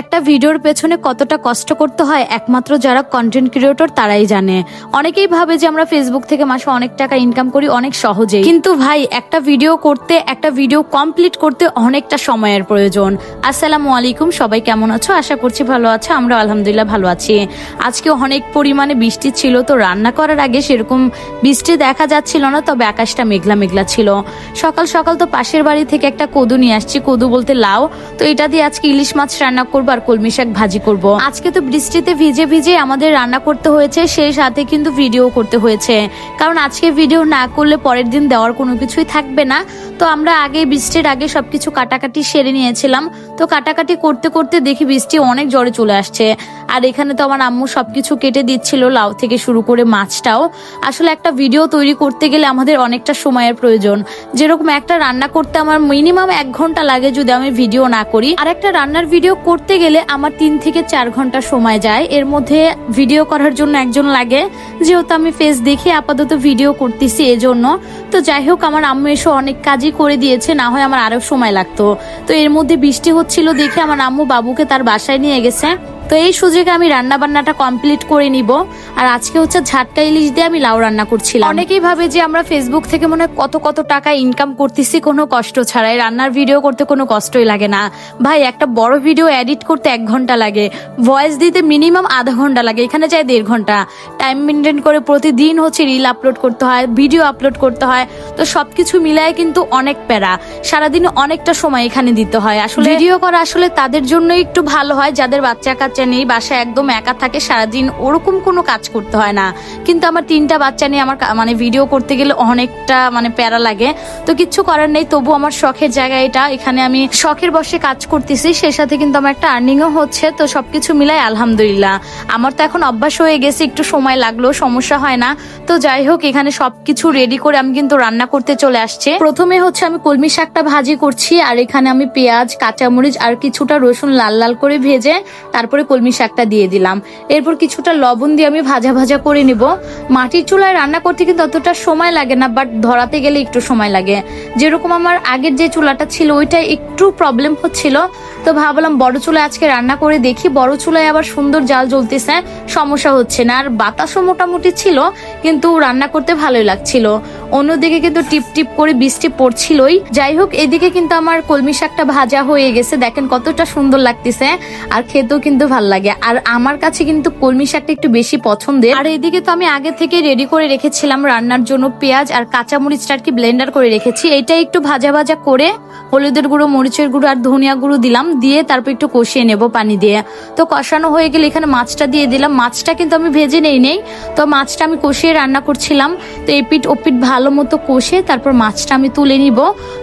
একটা ভিডিওর পেছনে কতটা কষ্ট করতে হয় একমাত্র যারা কন্টেন্ট ক্রিয়েটর তারাই জানে। অনেকেই ভাবে যে আমরা ফেসবুক থেকে মাসে অনেক টাকা ইনকাম করি অনেক সহজেই। কিন্তু ভাই, একটা ভিডিও করতে, একটা ভিডিও কমপ্লিট করতে অনেকটা সময়ের প্রয়োজন। আসসালামু আলাইকুম, সবাই কেমন আছো? আশা করছি ভালো আছো, আমরা আলহামদুলিল্লাহ ভালো আছি। আজকে অনেক পরিমাণে বৃষ্টি ছিল, তো রান্না করার আগে সেরকম বৃষ্টি দেখা যাচ্ছিল না, তবে আকাশটা মেঘলা মেঘলা ছিল। সকাল সকাল তো পাশের বাড়ি থেকে একটা কদু নিয়ে আসছি, কদু বলতে লাউ। তো এটা দিয়ে আজকে ইলিশ মাছ রান্না করব আর কলমি শাক ভাজি করব। আজকে তো বৃষ্টিতে ভিজে ভিজে আমাদের রান্না করতে হয়েছে, সেই সাথে কিন্তু ভিডিও করতে হয়েছে। কারণ আজকে ভিডিও না করলে পরের দিন দেওয়ার কোনো কিছুই থাকবে না। তো আমরা আগে বৃষ্টির আগে সবকিছু কাটাকাটি সেরে নিয়েছিলাম। তো কাটাকাটি করতে করতে দেখি বৃষ্টি অনেক জোরে চলে আসছে। আর এখানে তো আমার আম্মু সবকিছু কেটে দিচ্ছিল, লাউ থেকে শুরু করে মাছটাও। আসলে একটা ভিডিও তৈরি করতে গেলে আমাদের অনেকটা সময়ের প্রয়োজন। যেরকম একটা রান্না করতে আমার মিনিমাম এক ঘণ্টা লাগে যদি আমি ভিডিও না করি। আর একটা রান্নার ভিডিও করতে গেলে আমার তিন থেকে চার ঘণ্টা সময় যায়। এর মধ্যে ভিডিও করার জন্য একজন লাগে। যেহেতু আমি ফেস দেখে আপাতত ভিডিও করতেছি এজন্য। তো যাই হোক, আমার আম্মু এসে অনেক কাজই করে দিয়েছে, না হয় আমার আরও সময় লাগতো। তো এর মধ্যে বৃষ্টি হচ্ছিল দেখে আমার আম্মু বাবুকে তার বাসায় নিয়ে গেছে। তো এই সুযোগে আমি রান্না বান্নাটা কমপ্লিট করে নিব। আর আজকে হচ্ছে ঝাটকা ইলিশ দিয়ে আমি লাউ রান্না করছিলাম। অনেকেই ভাবে যে আমরা ফেসবুক থেকে মনে হয় কত কত টাকা ইনকাম করতেছি কোনো কষ্ট ছাড়াই। রান্নার ভিডিও করতে কোনো কষ্টই লাগে না। ভাই একটা বড় ভিডিও এডিট করতে এক ঘণ্টা লাগে। ভয়েস দিতে মিনিমাম আধা ঘণ্টা লাগে। এখানে যায় দেড় ঘণ্টা। টাইম মেনটেন করে প্রতিদিন হচ্ছে রিল আপলোড করতে হয় ভিডিও আপলোড করতে হয়। তো সবকিছু মিলায় কিন্তু অনেক প্যারা। সারাদিন অনেকটা সময় এখানে দিতে হয়। আসলে ভিডিও করা আসলে তাদের জন্য একটু ভালো হয়। যাদের বাচ্চা কাচ্চা নেই বাসায় একদম একা থাকে, সারাদিন ওরকম কোনো কাজ করতে হয় না। কিন্তু আমার তিনটা বাচ্চা নিয়ে আমার মানে ভিডিও করতে গেলে অনেকটা মানে প্যারা লাগে। তো কিচ্ছু করার নেই তবু আমার শখের জায়গা এটা। এখানে আমি শখের বসে কাজ করতেছি, সেই সাথে কিন্তু আমার একটা আর্নিংও হচ্ছে। তো সবকিছু মিলাই আলহামদুলিল্লাহ। আমার তো এখন অভ্যাস হয়ে গেছে, একটু সময় লাগল সমস্যা হয় না। তো যাই হোক, এখানে সবকিছু রেডি করে আমি কিন্তু রান্না করতে চলে আসছে। প্রথমে হচ্ছে আমি কলমি শাকটা ভাজি করছি, আর এখানে আমি পেঁয়াজ, কাঁচামরিচ, আর কিছুটা রসুন লাল লাল করে ভেজে, তারপরে কলমি শাকটা দিয়ে দিলাম। এরপর কিছুটা লবণ দিয়ে আমি ভাজা ভাজা করে নিব। মাটির চুলায় রান্না করতে কিন্তু অতটা সময় লাগে না বাট ধরাতে গেলে একটু সময় লাগে। যেরকম আমার আগের যে চুলাটা ছিল ওইটা একটু প্রবলেম হচ্ছিল। তো ভাবলাম বড় চুলায় আজকে রান্না করে দেখি। বড় চুলায় আবার সুন্দর জাল জ্বলতেছে, সমস্যা হচ্ছে না। আর বাতাসও মোটামুটি ছিল, কিন্তু রান্না করতে ভালোই লাগছিল। অন্যদিকে কিন্তু টিপ টিপ করে বৃষ্টি পড়ছিলই। যাই হোক, এদিকে কিন্তু আমার কলমি শাকটা ভাজা হয়ে গেছে। দেখেন কতটা সুন্দর লাগতেছে, আর খেতেও কিন্তু ভালো লাগে। আর আমার কাছে কিন্তু কলমি শাকটা একটু বেশি পছন্দের। আর এদিকে তো আমি আগে থেকে রেডি করে রেখেছিলাম রান্নার জন্য পেঁয়াজ আর কাঁচামরিচটা আর কি ব্লেন্ডার করে রেখেছি। এটা একটু ভাজা ভাজা করে হলুদের গুঁড়ো, মরিচের গুঁড়ো আর ধনিয়া গুঁড়ো দিলাম। দিয়ে তারপর একটু কষিয়ে নেব পানি দিয়ে। তো কষানো হয়ে গেলে এখানে মাছটা দিয়ে দিলাম। মাছটা কিন্তু আমি ভেজে নেই নেই। তো মাছটা আমি কষিয়ে রান্না করছিলাম। তো এপিট ওপিট ভালো মতো কষে তারপর মাছটা আমি তুলে নিব।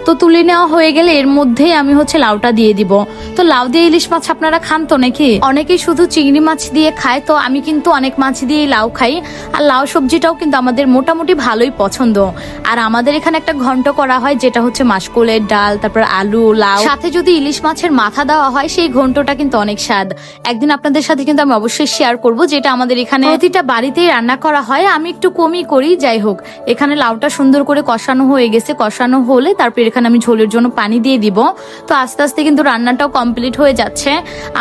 তো তুলে নেওয়া হয়ে গেলে এর মধ্যেই আমি হচ্ছে লাউটা দিয়ে দিব। তো লাউ দিয়ে ইলিশ মাছ আপনারা খান তো নাকি? অনেকেই শুধু চিংড়ি মাছ দিয়ে খায়, তো আমি কিন্তু অনেক মাছ দিয়ে লাউ খাই। আর লাউ সবজিটাও কিন্তু আমাদের মোটামুটি ভালোই পছন্দ। আর আমাদের এখানে একটা ঘন্ট করা হয়, যেটা হচ্ছে মাসকলের ডাল, তারপর আলু, লাউ। সাথে যদি ইলিশ মাছের মাথা দেওয়া হয়, সেই ঘন্টটা কিন্তু অনেক স্বাদ। একদিন আপনাদের সাথে কিন্তু আমি অবশ্যই শেয়ার করব, যেটা আমাদের এখানে প্রতিটা বাড়িতেই রান্না করা হয়। আমি একটু কমই করি, যাই হোক। এখানে লাউটা সুন্দর করে কষানো হয়ে গেছে। কষানো হলে তারপর এখানে আমি ঝোলের জন্য পানি দিয়ে দিব। তো আস্তে আস্তে কিন্তু রান্নাটাও কমপ্লিট হয়ে যাচ্ছে।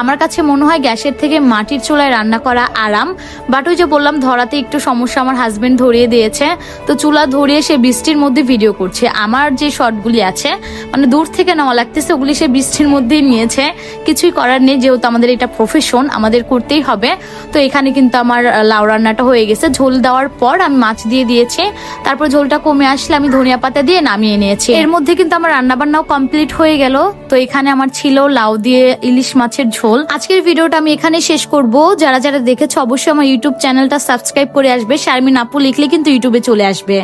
আমার কাছে মনে হয় গ্যাসের থেকে মাটির চুলায় রান্না করা আরাম। বাট ওই যে বললাম, ধরাতে একটু সমস্যা আমার হাজবেন্ড ধরিয়ে দিয়েছে। তো চুলা ধরিয়ে সে বৃষ্টির মধ্যে ভিডিও করছে। আমার যে শর্টগুলি আছে মানে দূর থেকে নেওয়া লাগতেছে, ওগুলি সে বৃষ্টির মধ্যেই নিয়েছে। কিছুই করার নেই, যেহেতু আমাদের এটা প্রফেশন আমাদের করতেই হবে। তো এখানে কিন্তু আমার লাউ রান্নাটা হয়ে গেছে। ঝোল দেওয়ার পর আমি মাছ দিয়ে দিয়েছি। তারপর ঝোলটা কমে আসলে আমি ধনিয়া পাতা দিয়ে নামিয়ে নিয়েছি। এর মধ্যে কিন্তু আমার রান্না বান্নাও কমপ্লিট হয়ে গেল। তো এখানে আমার ছিল লাউ দিয়ে ইলিশ মাছের ঝোল। আজকের ভিডিওটা আমি এখানে শেষ করব। যারা যারা দেখেছ অবশ্যই আমার ইউটিউব চ্যানেলটা সাবস্ক্রাইব করে আসবে। শারমিন আপু লিখলে কিন্তু ইউটিউবে চলে আসবে।